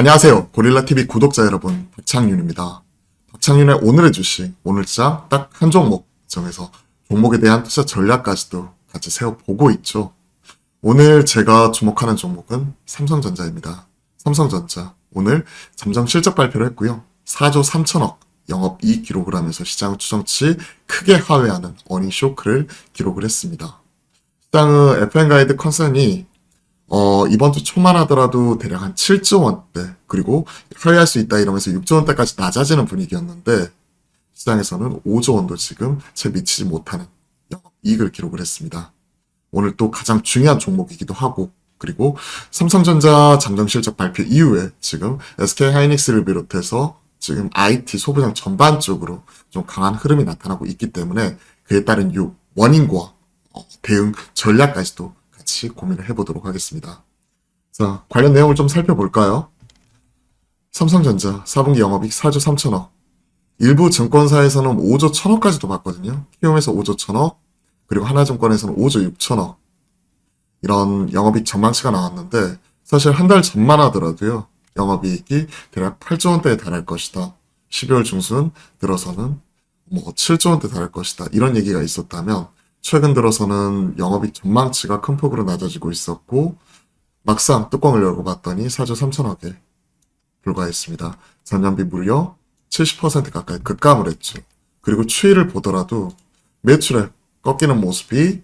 안녕하세요. 고릴라TV 구독자 여러분, 박창윤입니다. 박창윤의 오늘의 주식, 오늘장 딱 한 종목 정해서 종목에 대한 투자 전략까지도 같이 세워보고 있죠. 오늘 제가 주목하는 종목은 삼성전자입니다. 삼성전자. 오늘 잠정 실적 발표를 했고요. 4조 3천억 영업 이익 기록을 하면서 시장 추정치 크게 하회하는 어닝 쇼크를 기록을 했습니다. 시장의 FN 가이드 컨센이 어, 이번 주 초만 하더라도 대략 한 7조 원대, 그리고 하회할 수 있다 이러면서 6조 원대까지 낮아지는 분위기였는데, 시장에서는 5조 원도 지금 채 미치지 못하는 이익을 기록을 했습니다. 오늘 또 가장 중요한 종목이기도 하고, 그리고 삼성전자 잠정 실적 발표 이후에 지금 SK 하이닉스를 비롯해서 지금 IT 소비장 전반적으로 좀 강한 흐름이 나타나고 있기 때문에 그에 따른 유 원인과 어, 대응 전략까지도 같이 고민을 해보도록 하겠습니다. 자, 관련 내용을 좀 살펴볼까요? 삼성전자 4분기 영업이익 4조 3천억. 일부 증권사에서는 5조 1천억까지도 봤거든요. 키움에서 5조 1천억, 그리고 하나증권에서는 5조 6천억. 이런 영업이익 전망치가 나왔는데, 사실 한 달 전만 하더라도요, 영업이익이 대략 8조 원대에 달할 것이다. 12월 중순 들어서는 뭐 7조 원대 달할 것이다. 이런 얘기가 있었다면, 최근 들어서는 영업이익 전망치가 큰 폭으로 낮아지고 있었고 막상 뚜껑을 열고 봤더니 4조 3천억에 불과했습니다. 전년비 무려 70% 가까이 급감을 했죠. 그리고 추이를 보더라도 매출에 꺾이는 모습이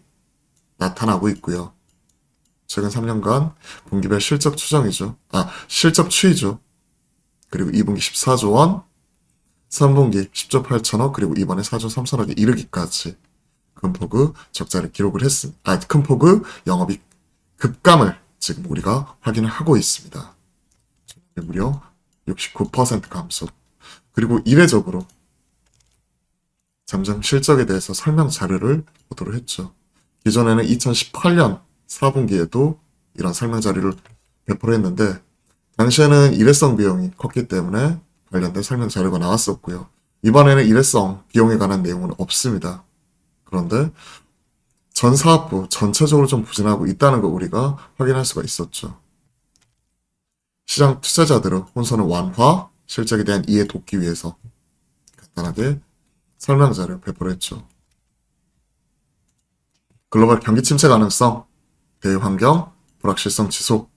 나타나고 있고요. 최근 3년간 분기별 실적 추정이죠. 아, 실적 추이죠. 그리고 2분기 14조 원, 3분기 10조 8천억, 그리고 이번에 4조 3천억에 이르기까지 큰 폭의 적자를 기록을 했습니다. 아, 큰 폭의 영업이 급감을 지금 우리가 확인을 하고 있습니다. 무려 69% 감소. 그리고 이례적으로 잠정 실적에 대해서 설명 자료를 보도록 했죠. 기존에는 2018년 4분기에도 이런 설명 자료를 배포를 했는데 당시에는 일회성 비용이 컸기 때문에 관련된 설명 자료가 나왔었고요. 이번에는 일회성 비용에 관한 내용은 없습니다. 그런데 전 사업부 전체적으로 좀 부진하고 있다는 거 우리가 확인할 수가 있었죠. 시장 투자자들은 혼선을 완화, 실적에 대한 이해 돕기 위해서 간단하게 설명자를 배포를 했죠. 글로벌 경기 침체 가능성, 대외 환경, 불확실성 지속,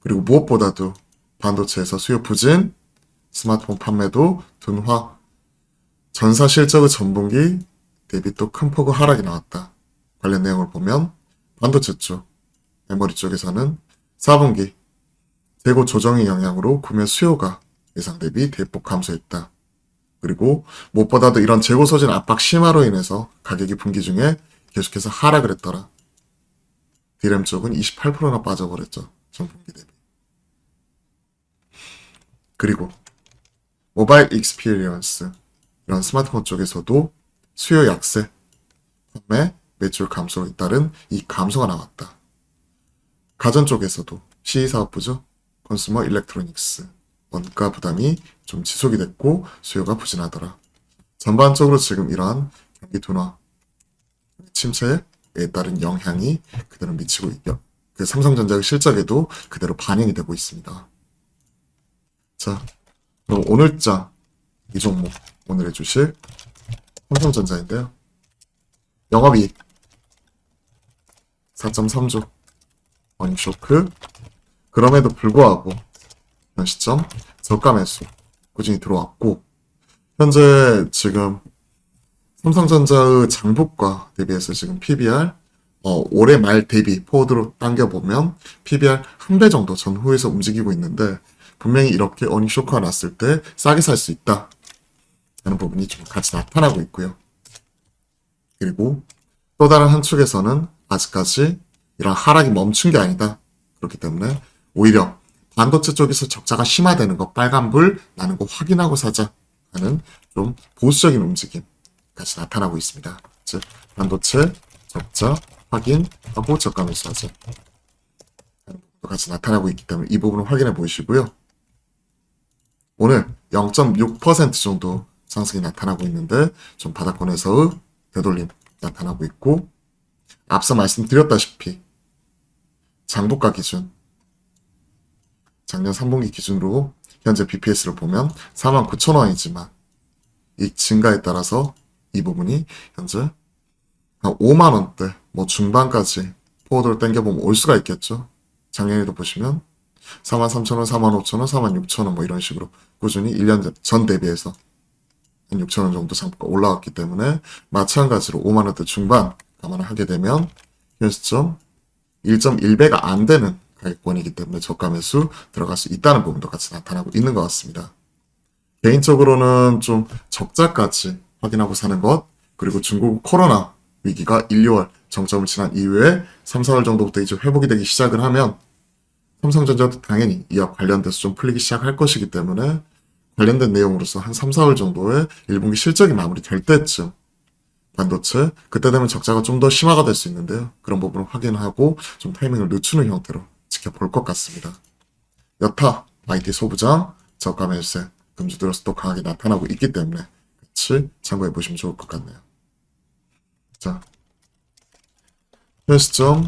그리고 무엇보다도 반도체에서 수요 부진, 스마트폰 판매도 둔화, 전사 실적의 전분기 대비 또 큰 폭의 하락이 나왔다. 관련 내용을 보면 반도체 쪽, 메모리 쪽에서는 4분기 재고 조정의 영향으로 구매 수요가 예상 대비 대폭 감소했다. 그리고 무엇보다도 이런 재고 소진 압박 심화로 인해서 가격이 분기 중에 계속해서 하락을 했더라. 디램 쪽은 28%나 빠져버렸죠. 전분기 대비. 그리고 모바일 익스피리언스 이런 스마트폰 쪽에서도 수요 약세, 판매, 매출 감소에 따른 이 감소가 나왔다. 가전 쪽에서도 CE사업부죠. 컨슈머 일렉트로닉스. 원가 부담이 좀 지속이 됐고 수요가 부진하더라. 전반적으로 지금 이러한 경기 둔화, 침체에 따른 영향이 그대로 미치고 있죠. 그 삼성전자의 실적에도 그대로 반영이 되고 있습니다. 자, 그럼 오늘자 이 종목 오늘의 주식 삼성전자인데요. 영업이익 4.3조 원쇼크 그럼에도 불구하고 현 시점 저가 매수 꾸준히 들어왔고 현재 지금 삼성전자의 장부과 대비해서 지금 PBR 어, 올해 말 대비 포워드로 당겨보면 PBR 한 배 정도 전후에서 움직이고 있는데 분명히 이렇게 어닝 쇼크가 났을 때 싸게 살 수 있다 하는 부분이 좀 같이 나타나고 있고요. 그리고 또 다른 한 축에서는 아직까지 이런 하락이 멈춘 게 아니다. 그렇기 때문에 오히려 반도체 쪽에서 적자가 심화되는 거 빨간불 나는 거 확인하고 사자 하는 좀 보수적인 움직임 같이 나타나고 있습니다. 즉 반도체 적자 확인하고 저가 하는 부분도 같이 나타나고 있기 때문에 이 부분을 확인해 보시고요. 오늘 0.6% 정도 상승이 나타나고 있는데 좀 바닥권에서의 되돌림 나타나고 있고 앞서 말씀드렸다시피 장부가 기준 작년 3분기 기준으로 현재 BPS를 보면 49,000원이지만 이 증가에 따라서 이 부분이 현재 한 5만 원대 뭐 중반까지 포워드를 당겨보면 올 수가 있겠죠. 작년에도 보시면 43,000원, 45,000원, 46,000원 뭐 이런 식으로 꾸준히 1년 전 대비해서 한 6,000원 정도 잠깐 올라왔기 때문에 마찬가지로 5만 원대 중반 감안을 하게 되면 현 시점 1.1배가 안 되는 가격권이기 때문에 저가 매수 들어갈 수 있다는 부분도 같이 나타나고 있는 것 같습니다. 개인적으로는 좀 적자까지 확인하고 사는 것, 그리고 중국 코로나 위기가 1, 2월 정점을 지난 이후에 3, 4월 정도부터 이제 회복이 되기 시작을 하면 삼성전자도 당연히 이와 관련돼서 좀 풀리기 시작할 것이기 때문에 관련된 내용으로서 한 3, 4월 정도에 1분기 실적이 마무리될 때쯤 반도체 그때 되면 적자가 좀 더 심화가 될 수 있는데요. 그런 부분을 확인하고 좀 타이밍을 늦추는 형태로 지켜볼 것 같습니다. 여타 IT 소부장 저가 매수세 금주 들어서 또 강하게 나타나고 있기 때문에 같이 참고해 보시면 좋을 것 같네요. 자, 현 시점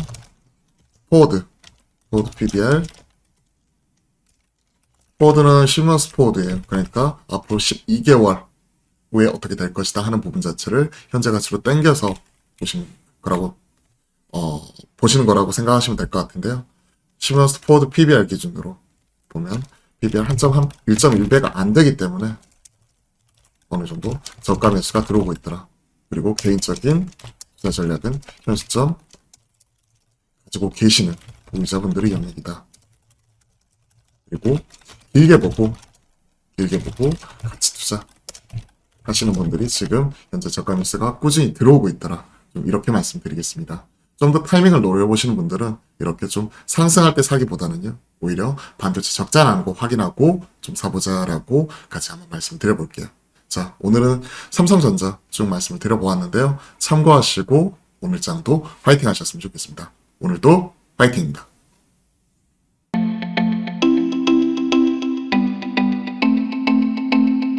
포워드 포워드 PBR 포워드는 시먼스 포워드예요. 그러니까 앞으로 12개월 후에 어떻게 될 것이다 하는 부분 자체를 현재 가치로 땡겨서 보시는 거라고 어, 보시는 거라고 생각하시면 될 것 같은데요. 시먼스 포워드 PBR 기준으로 보면 PBR 한점 한 1.1배가 안 되기 때문에 어느 정도 저가 매수가 들어오고 있더라. 그리고 개인적인 투자 전략은 현 시점 가지고 계시는 보유자분들의 영역이다. 그리고 길게 보고 길게 보고 같이 투자 하시는 분들이 지금 현재 저가 매수가 꾸준히 들어오고 있더라. 좀 이렇게 말씀드리겠습니다. 좀 더 타이밍을 노려보시는 분들은 이렇게 좀 상승할 때 사기보다는요. 오히려 반도체 적자라는 거 확인하고 좀 사보자라고 같이 한번 말씀드려볼게요. 자, 오늘은 삼성전자 쭉 말씀을 드려보았는데요. 참고하시고 오늘 장도 파이팅 하셨으면 좋겠습니다. 오늘도 파이팅입니다.